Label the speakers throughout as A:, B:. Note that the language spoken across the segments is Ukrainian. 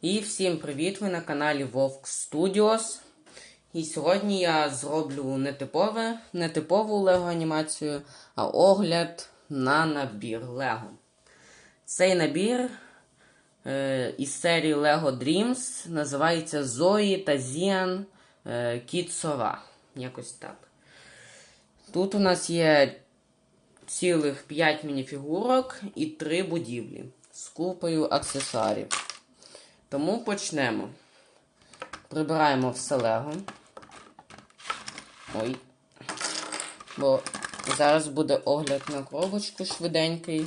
A: І всім привіт! Ви на каналі Вовк Studios. І сьогодні я зроблю нетипове, нетипову лего анімацію, а огляд на набір Лего. Цей набір е, із серії Lego Dreams називається Зої та Зіан е, Кіт Сова. Якось так. Тут у нас є цілих 5 мініфігурок і 3 будівлі з купою аксесуарів. Тому почнемо. Прибираємо все лего. Ой. Бо зараз буде огляд на коробочку швиденький.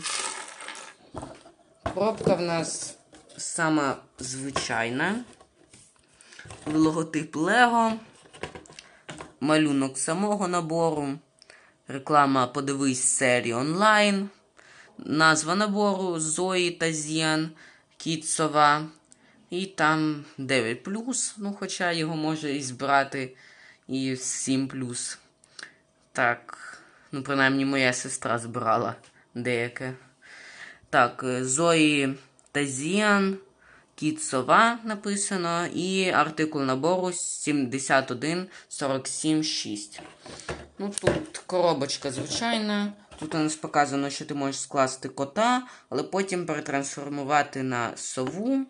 A: Коробка в нас сама звичайна. Логотип Лего. Малюнок самого набору. Реклама Подивись серії онлайн. Назва набору Зої та Зіан, Кіт Сова. І там 9 ну, хоча його може і збирати і 7 Так, ну, принаймні, моя сестра збирала деяке. Так, Зої та Зіан, Кіт Сова написано. І артикул набору 71476. Ну, тут коробочка звичайна. Тут у нас показано, що ти можеш скласти кота, але потім перетрансформувати на сову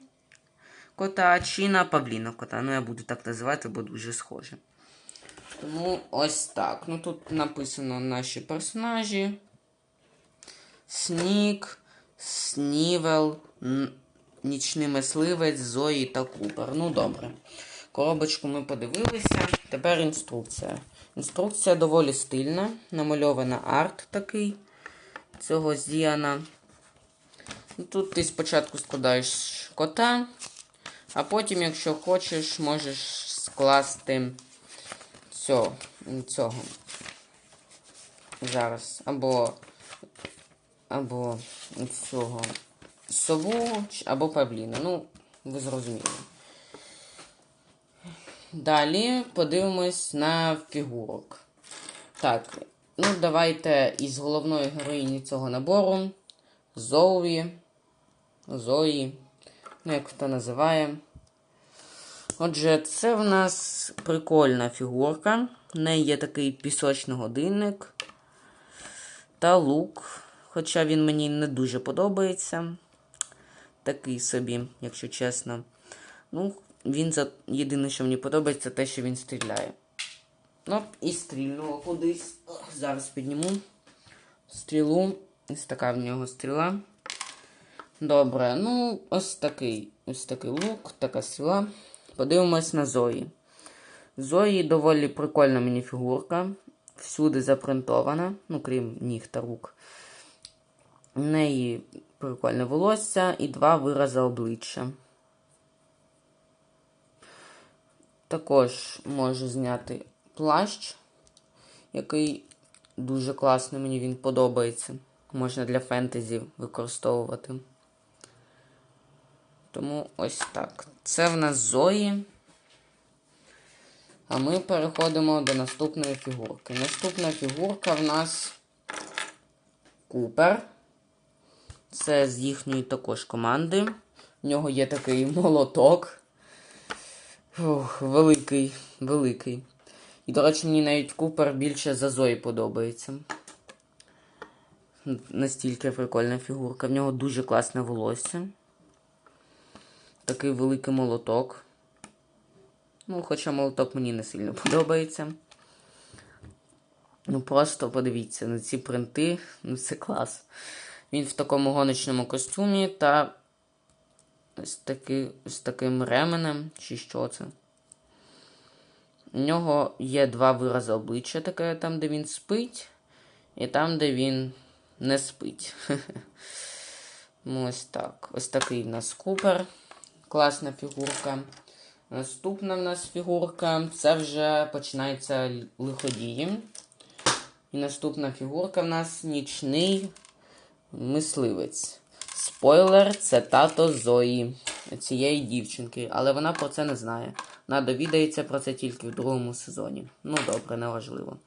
A: кота чи на павліна кота. Ну, я буду так називати, бо дуже схоже. Тому ось так. Ну, тут написано наші персонажі. Снік, Снівел, Нічний мисливець, Зої та Купер. Ну, добре. Коробочку ми подивилися. Тепер інструкція. Інструкція доволі стильна. Намальована арт такий цього Зіана. Тут ти спочатку складаєш кота, а потім, якщо хочеш, можеш скласти цього. цього. Зараз. Або або цього сову, або павліна. Ну, ви зрозуміли. Далі подивимось на фігурок. Так, ну давайте із головної героїні цього набору Зоуї. Зої. Ну, як хто називає. Отже, це в нас прикольна фігурка. В неї є такий пісочний годинник та лук. Хоча він мені не дуже подобається. Такий собі, якщо чесно. Ну, він за... єдине, що мені подобається, те, що він стріляє. Ну, і стрільнуло кудись. Зараз підніму стрілу. Ось така в нього стріла. Добре, ну, ось такий ось такий лук, така стріла. Подивимось на Зої. Зої доволі прикольна мініфігурка. Всюди запринтована, ну, крім ніг та рук. У неї прикольне волосся і два вирази обличчя. Також можу зняти плащ, який дуже класний, мені він подобається. Можна для фентезі використовувати. Тому ось так. Це в нас Зої. А ми переходимо до наступної фігурки. Наступна фігурка в нас Купер. Це з їхньої також команди. В нього є такий молоток. Ух, Великий, великий. І, до речі, мені навіть Купер більше за Зої подобається. Настільки прикольна фігурка. В нього дуже класне волосся. Такий великий молоток. Ну, хоча молоток мені не сильно подобається. Ну, просто подивіться на ці принти. Ну, це клас. Він в такому гоночному костюмі та ось, таки, ось таким ременем, чи що це. У нього є два вирази обличчя, таке там, де він спить, і там, де він не спить. Ну, ось так. Ось такий в нас купер. Класна фігурка. Наступна в нас фігурка. Це вже починається лиходії. І наступна фігурка в нас нічний мисливець. Спойлер, це тато Зої, цієї дівчинки, але вона про це не знає. Вона довідається про це тільки в другому сезоні. Ну, добре, неважливо.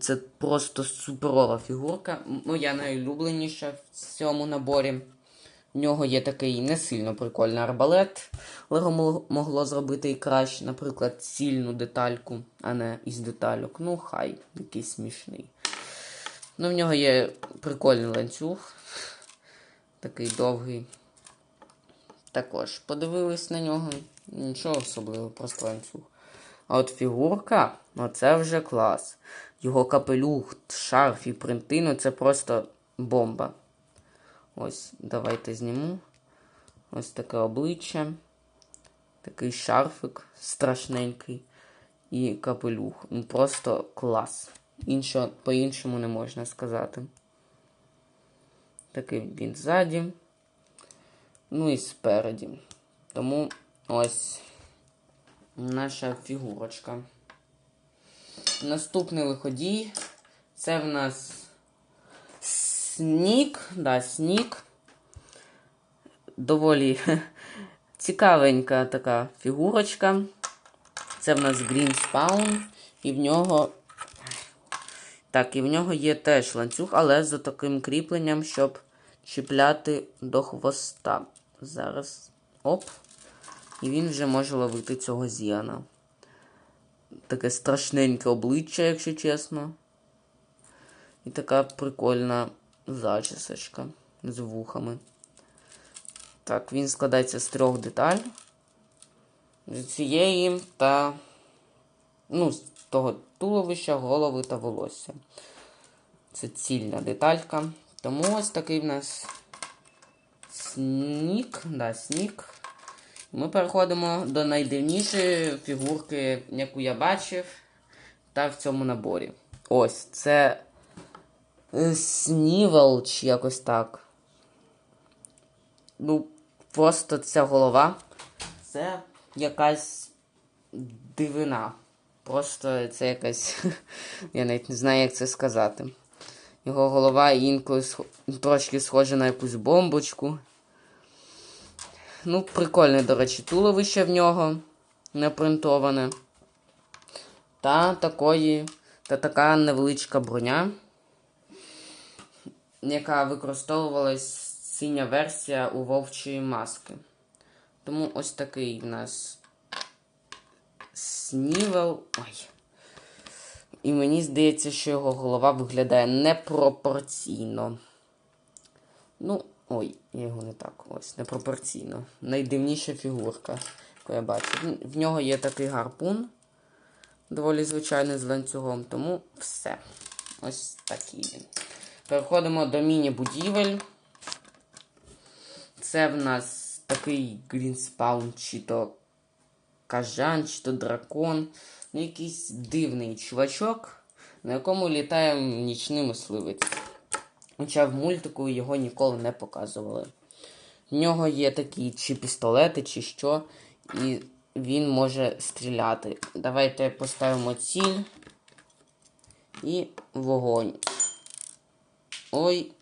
A: Це просто суперова фігурка. Моя найулюбленіша в цьому наборі. В нього є такий не сильно прикольний арбалет. Лего могло зробити і краще, наприклад, цільну детальку, а не із детальок. Ну, хай, якийсь смішний. Ну, в нього є прикольний ланцюг. Такий довгий. Також подивились на нього. Нічого особливого, просто ланцюг. А от фігурка, ну це вже клас. Його капелюх, шарф і принти, ну це просто бомба. Ось, давайте зніму. Ось таке обличчя. Такий шарфик страшненький. І капелюх. Ну просто клас. Іншого, по-іншому не можна сказати. Такий він ззаді. Ну і спереді. Тому ось наша фігурочка. Наступний лиходій. Це в нас снік. Да, снік. Доволі цікавенька така фігурочка. Це в нас Green Spawn. І в нього. Так, і в нього є теж ланцюг, але за таким кріпленням, щоб чіпляти до хвоста. Зараз. Оп. І він вже може ловити цього зіана. Таке страшненьке обличчя, якщо чесно. І така прикольна зачісочка з вухами. Так, він складається з трьох деталей. З цієї та. Ну, з того туловища, голови та волосся. Це цільна деталька. Тому ось такий в нас снік. Да, снік. Ми переходимо до найдивнішої фігурки, яку я бачив, та в цьому наборі. Ось це Снівел чи якось так. Ну, просто ця голова. Це якась дивина. Просто це якась. Я навіть не знаю, як це сказати. Його голова інколи трошки схожа на якусь бомбочку. Ну, прикольне, до речі, туловище в нього не принтоване. Та такої, та така невеличка броня, яка використовувалась синя версія у вовчої маски. Тому ось такий в нас снівел. Ой. І мені здається, що його голова виглядає непропорційно. Ну, ой, я його не так. Ось, непропорційно. Найдивніша фігурка, яку я бачу. В- нього є такий гарпун, доволі звичайний з ланцюгом, тому все. Ось такий він. Переходимо до міні-будівель. Це в нас такий грінспаун, чи то кажан, чи то дракон. Ну, якийсь дивний чувачок, на якому літає нічний мисливець. Хоча в мультику його ніколи не показували. В нього є такі чи пістолети, чи що, і він може стріляти. Давайте поставимо ціль і вогонь. Ой,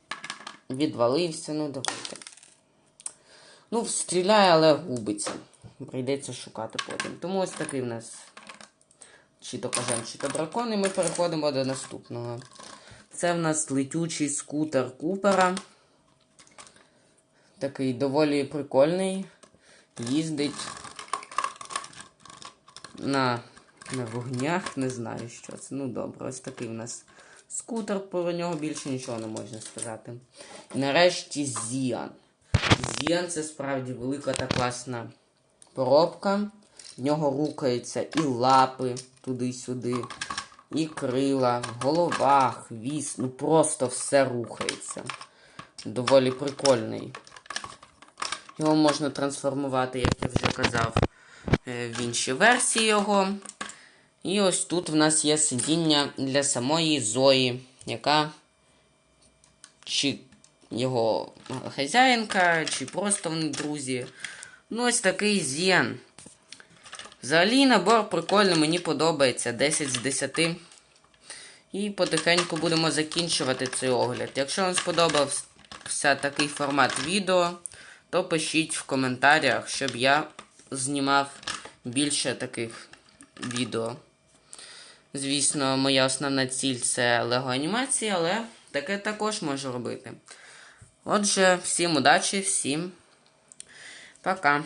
A: відвалився, ну давайте. Ну, стріляє, але губиться. Прийдеться шукати потім. Тому ось такий в нас чи то кажан, чи то дракон, і ми переходимо до наступного. Це в нас летючий скутер Купера. Такий доволі прикольний. Їздить на, на вогнях, не знаю що це. Ну добре, ось такий в нас скутер, про нього більше нічого не можна сказати. І нарешті Зіан. Зіан це справді велика та класна поробка. В нього рухаються і лапи туди-сюди, і крила, голова, хвіст. Ну просто все рухається. Доволі прикольний. Його можна трансформувати, як я вже казав, е, в інші версії його. І ось тут в нас є сидіння для самої Зої, яка чи його хазяїнка, чи просто вони друзі. Ну, ось такий Зєн. Взагалі набор прикольний, мені подобається 10 з 10. І потихеньку будемо закінчувати цей огляд. Якщо вам сподобався такий формат відео, то пишіть в коментарях, щоб я знімав більше таких відео. Звісно, моя основна ціль це лего анімація, але таке також можу робити. Отже, всім удачі, всім пока.